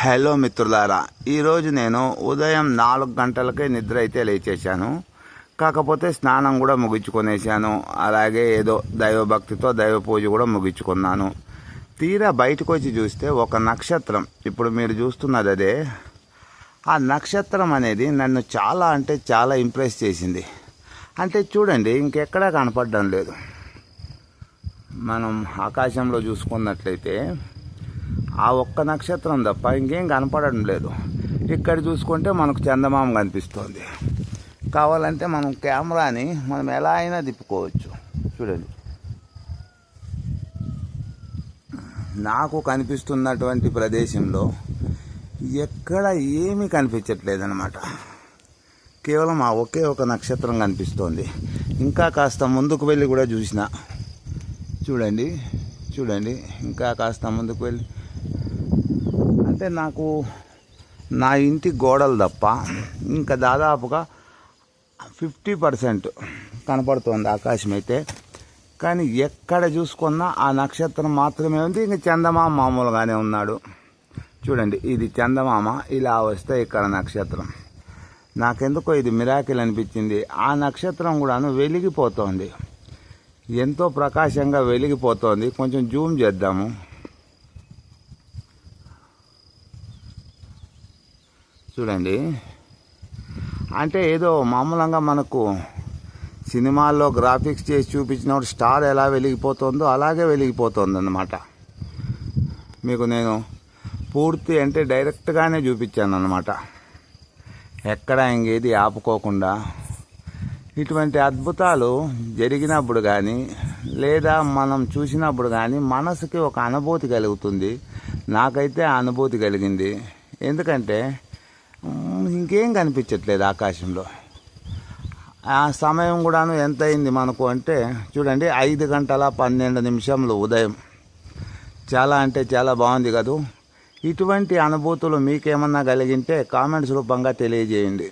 Hello మిత్రులారా ఈరోజు నేను ఉదయం నాలుగు గంటలకే నిద్ర అయితే లేచేశాను. కాకపోతే స్నానం కూడా ముగించుకొనేసాను అలాగే ఏదో దైవభక్తితో దైవ పూజ కూడా ముగించుకున్నాను. తీరా బయటకు వచ్చి చూస్తే ఒక నక్షత్రం. ఇప్పుడు మీరు చూస్తున్నది అదే. ఆ నక్షత్రం అనేది నన్ను చాలా అంటే చాలా ఇంప్రెస్ చేసింది. అంటే చూడండి ఇంకెక్కడా కనపడడం లేదు. మనం ఆకాశంలో చూసుకున్నట్లయితే ఆ ఒక్క నక్షత్రం తప్ప ఇంకేం కనపడడం లేదు. ఇక్కడ చూసుకుంటే మనకు చందమామ కనిపిస్తుంది. కావాలంటే మనం కెమెరాని మనం ఎలా అయినా తిప్పుకోవచ్చు. చూడండి. నాకు కనిపిస్తున్నటువంటి ప్రదేశంలో ఎక్కడ ఏమీ కనిపించట్లేదు అనమాట కేవలం ఆ ఒకే ఒక నక్షత్రం కనిపిస్తోంది. ఇంకా కాస్త ముందుకు వెళ్ళి కూడా చూసిన. చూడండి చూడండి. ఇంకా కాస్త ముందుకు వెళ్ళి అంటే నాకు నా ఇంటి గోడలు తప్ప ఇంకా దాదాపుగా ఫిఫ్టీ పర్సెంట్ కనపడుతోంది ఆకాశం అయితే. కానీ ఎక్కడ చూసుకున్నా ఆ నక్షత్రం మాత్రమే ఉంది. ఇంక చందమామ మామూలుగానే ఉన్నాడు. చూడండి ఇది చందమామ ఇలా వస్తే ఇక్కడ నక్షత్రం. నాకెందుకో ఇది మిరాకిల్ అనిపించింది. ఆ నక్షత్రం కూడాను వెలిగిపోతోంది. ఎంతో ప్రకాశంగా వెలిగిపోతోంది. కొంచెం జూమ్ చేద్దాము. చూడండి. అంటే ఏదో మామూలుగా మనకు సినిమాల్లో గ్రాఫిక్స్ చేసి చూపించినప్పుడు స్టార్ ఎలా వెలిగిపోతుందో అలాగే వెలిగిపోతుంది మీకు నేను పూర్తి అంటే డైరెక్ట్గానే చూపించాను అన్నమాట ఎక్కడ ఇంకేది ఆపుకోకుండా. ఇటువంటి అద్భుతాలు జరిగినప్పుడు కానీ లేదా మనం చూసినప్పుడు కానీ మనసుకి ఒక అనుభూతి కలుగుతుంది. నాకైతే ఆ అనుభూతి కలిగింది. ఎందుకంటే ఇంకేం కనిపించట్లేదు ఆకాశంలో. ఆ సమయం కూడాను ఎంత అయింది మనకు అంటే చూడండి ఐదు గంటల పన్నెండు నిమిషంలు ఉదయం. చాలా అంటే చాలా బాగుంది కదూ? ఇటువంటి అనుభూతులు మీకేమన్నా కలిగింటే కామెంట్స్ రూపంగా తెలియజేయండి.